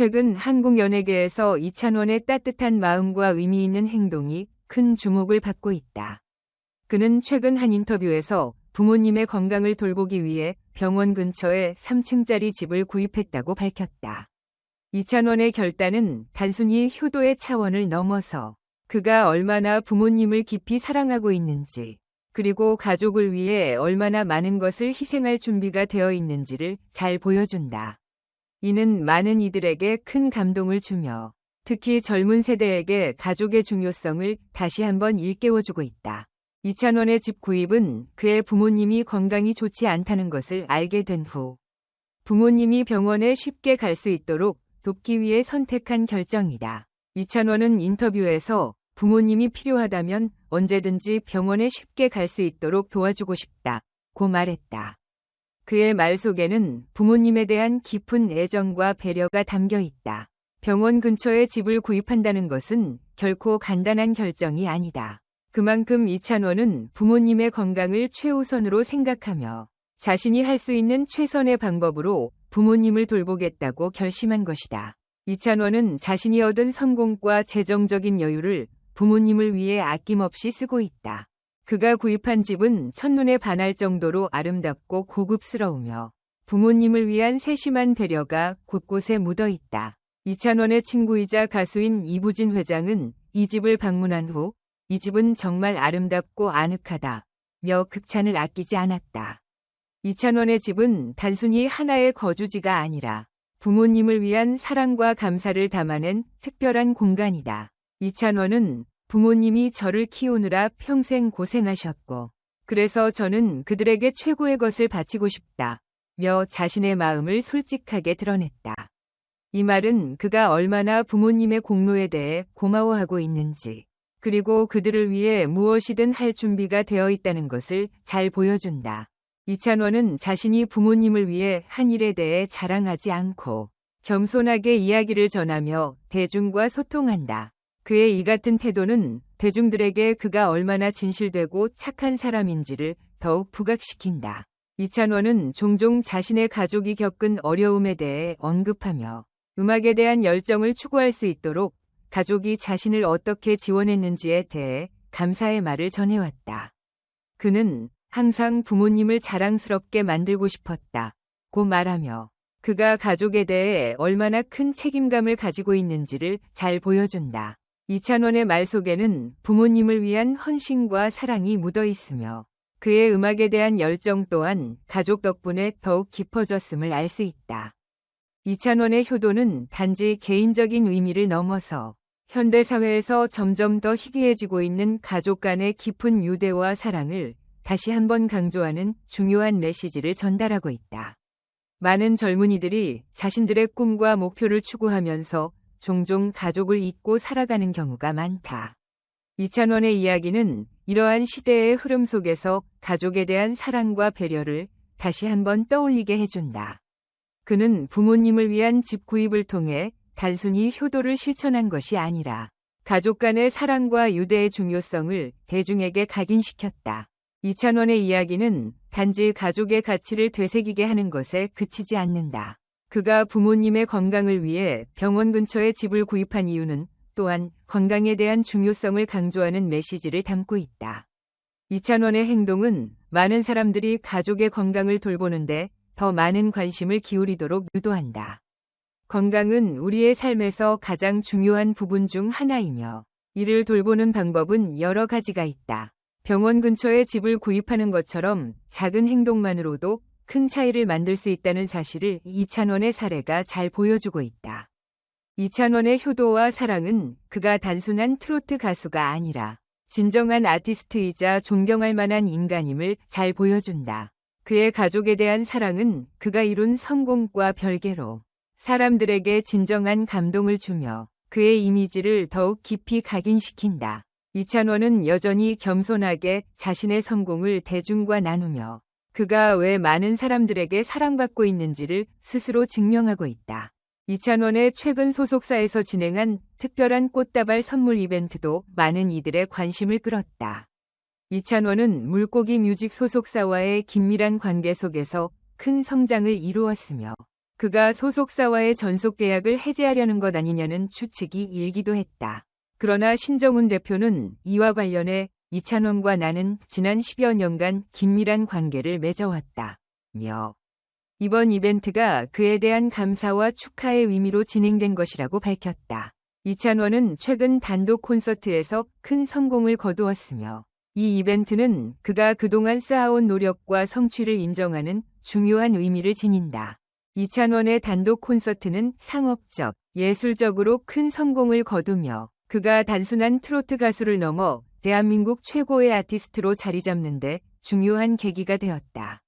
최근 한국 연예계에서 이찬원의 따뜻한 마음과 의미 있는 행동이 큰 주목을 받고 있다. 그는 최근 한 인터뷰에서 부모님의 건강을 돌보기 위해 병원 근처에 3층짜리 집을 구입했다고 밝혔다. 이찬원의 결단은 단순히 효도의 차원을 넘어서 그가 얼마나 부모님을 깊이 사랑하고 있는지, 그리고 가족을 위해 얼마나 많은 것을 희생할 준비가 되어 있는지를 잘 보여준다. 이는 많은 이들에게 큰 감동을 주며 특히 젊은 세대에게 가족의 중요성을 다시 한번 일깨워주고 있다. 이찬원의 집 구입은 그의 부모님이 건강이 좋지 않다는 것을 알게 된 후 부모님이 병원에 쉽게 갈 수 있도록 돕기 위해 선택한 결정이다. 이찬원은 인터뷰에서 부모님이 필요하다면 언제든지 병원에 쉽게 갈 수 있도록 도와주고 싶다. 고 말했다. 그의 말 속에는 부모님에 대한 깊은 애정과 배려가 담겨 있다. 병원 근처에 집을 구입한다는 것은 결코 간단한 결정이 아니다. 그만큼 이찬원은 부모님의 건강을 최우선으로 생각하며 자신이 할 수 있는 최선의 방법으로 부모님을 돌보겠다고 결심한 것이다. 이찬원은 자신이 얻은 성공과 재정적인 여유를 부모님을 위해 아낌없이 쓰고 있다. 그가 구입한 집은 첫눈에 반할 정도로 아름답고 고급스러우며 부모님을 위한 세심한 배려가 곳곳에 묻어 있다. 이찬원의 친구이자 가수인 이부진 회장은 이 집을 방문한 후 이 집은 정말 아름답고 아늑하다. 며 극찬을 아끼지 않았다. 이찬원의 집은 단순히 하나의 거주지가 아니라 부모님을 위한 사랑과 감사를 담아낸 특별한 공간이다. 이찬원은 부모님이 저를 키우느라 평생 고생하셨고, 그래서 저는 그들에게 최고의 것을 바치고 싶다. 며 자신의 마음을 솔직하게 드러냈다. 이 말은 그가 얼마나 부모님의 공로에 대해 고마워하고 있는지, 그리고 그들을 위해 무엇이든 할 준비가 되어 있다는 것을 잘 보여준다. 이찬원은 자신이 부모님을 위해 한 일에 대해 자랑하지 않고 겸손하게 이야기를 전하며 대중과 소통한다. 그의 이 같은 태도는 대중들에게 그가 얼마나 진실되고 착한 사람인지를 더욱 부각시킨다. 이찬원은 종종 자신의 가족이 겪은 어려움에 대해 언급하며 음악에 대한 열정을 추구할 수 있도록 가족이 자신을 어떻게 지원했는지에 대해 감사의 말을 전해왔다. 그는 항상 부모님을 자랑스럽게 만들고 싶었다. 고 말하며 그가 가족에 대해 얼마나 큰 책임감을 가지고 있는지를 잘 보여준다. 이찬원의 말 속에는 부모님을 위한 헌신과 사랑이 묻어 있으며 그의 음악에 대한 열정 또한 가족 덕분에 더욱 깊어졌음을 알 수 있다. 이찬원의 효도는 단지 개인적인 의미를 넘어서 현대사회에서 점점 더 희귀해지고 있는 가족 간의 깊은 유대와 사랑을 다시 한번 강조하는 중요한 메시지를 전달하고 있다. 많은 젊은이들이 자신들의 꿈과 목표를 추구하면서 종종 가족을 잊고 살아가는 경우가 많다. 이찬원의 이야기는 이러한 시대의 흐름 속에서 가족에 대한 사랑과 배려를 다시 한번 떠올리게 해준다. 그는 부모님을 위한 집 구입을 통해 단순히 효도를 실천한 것이 아니라 가족 간의 사랑과 유대의 중요성을 대중에게 각인시켰다. 이찬원의 이야기는 단지 가족의 가치를 되새기게 하는 것에 그치지 않는다. 그가 부모님의 건강을 위해 병원 근처에 집을 구입한 이유는 또한 건강에 대한 중요성을 강조하는 메시지를 담고 있다. 이찬원의 행동은 많은 사람들이 가족의 건강을 돌보는데 더 많은 관심을 기울이도록 유도한다. 건강은 우리의 삶에서 가장 중요한 부분 중 하나이며 이를 돌보는 방법은 여러 가지가 있다. 병원 근처에 집을 구입하는 것처럼 작은 행동만으로도 큰 차이를 만들 수 있다는 사실을 이찬원의 사례가 잘 보여주고 있다. 이찬원의 효도와 사랑은 그가 단순한 트로트 가수가 아니라 진정한 아티스트이자 존경할 만한 인간임을 잘 보여준다. 그의 가족에 대한 사랑은 그가 이룬 성공과 별개로 사람들에게 진정한 감동을 주며 그의 이미지를 더욱 깊이 각인시킨다. 이찬원은 여전히 겸손하게 자신의 성공을 대중과 나누며 그가 왜 많은 사람들에게 사랑받고 있는지를 스스로 증명하고 있다. 이찬원의 최근 소속사에서 진행한 특별한 꽃다발 선물 이벤트도 많은 이들의 관심을 끌었다. 이찬원은 물고기 뮤직 소속사와의 긴밀한 관계 속에서 큰 성장을 이루었으며 그가 소속사와의 전속 계약을 해지하려는 것 아니냐는 추측이 일기도 했다. 그러나 신정훈 대표는 이와 관련해 이찬원과 나는 지난 10여 년간 긴밀한 관계를 맺어왔다. 며 이번 이벤트가 그에 대한 감사와 축하의 의미로 진행된 것이라고 밝혔다. 이찬원은 최근 단독 콘서트에서 큰 성공을 거두었으며 이 이벤트는 그가 그동안 쌓아온 노력과 성취를 인정하는 중요한 의미를 지닌다. 이찬원의 단독 콘서트는 상업적, 예술적으로 큰 성공을 거두며 그가 단순한 트로트 가수를 넘어 대한민국 최고의 아티스트로 자리 잡는데 중요한 계기가 되었다.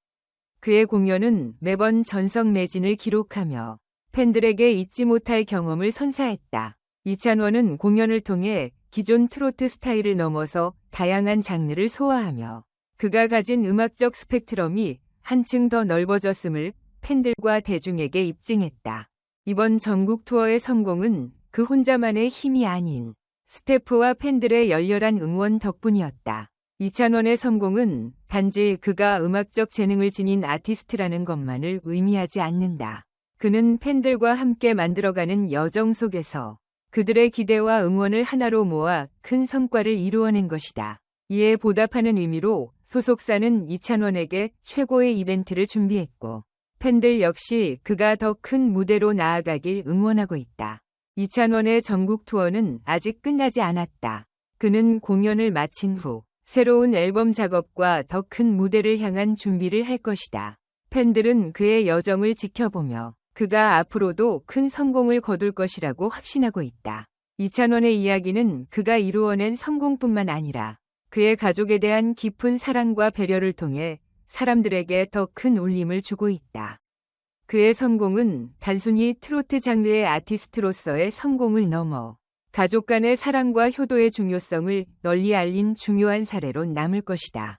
그의 공연은 매번 전성 매진을 기록하며 팬들에게 잊지 못할 경험을 선사했다. 이찬원은 공연을 통해 기존 트로트 스타일을 넘어서 다양한 장르를 소화하며 그가 가진 음악적 스펙트럼이 한층 더 넓어졌음을 팬들과 대중에게 입증했다. 이번 전국 투어의 성공은 그 혼자만의 힘이 아닌 스태프와 팬들의 열렬한 응원 덕분이었다. 이찬원의 성공은 단지 그가 음악적 재능을 지닌 아티스트라는 것만을 의미하지 않는다. 그는 팬들과 함께 만들어가는 여정 속에서 그들의 기대와 응원을 하나로 모아 큰 성과를 이루어낸 것이다. 이에 보답하는 의미로 소속사는 이찬원에게 최고의 이벤트를 준비했고 팬들 역시 그가 더 큰 무대로 나아가길 응원하고 있다. 이찬원의 전국 투어는 아직 끝나지 않았다. 그는 공연을 마친 후 새로운 앨범 작업과 더 큰 무대를 향한 준비를 할 것이다. 팬들은 그의 여정을 지켜보며 그가 앞으로도 큰 성공을 거둘 것이라고 확신하고 있다. 이찬원의 이야기는 그가 이루어낸 성공뿐만 아니라 그의 가족에 대한 깊은 사랑과 배려를 통해 사람들에게 더 큰 울림을 주고 있다. 그의 성공은 단순히 트로트 장르의 아티스트로서의 성공을 넘어 가족 간의 사랑과 효도의 중요성을 널리 알린 중요한 사례로 남을 것이다.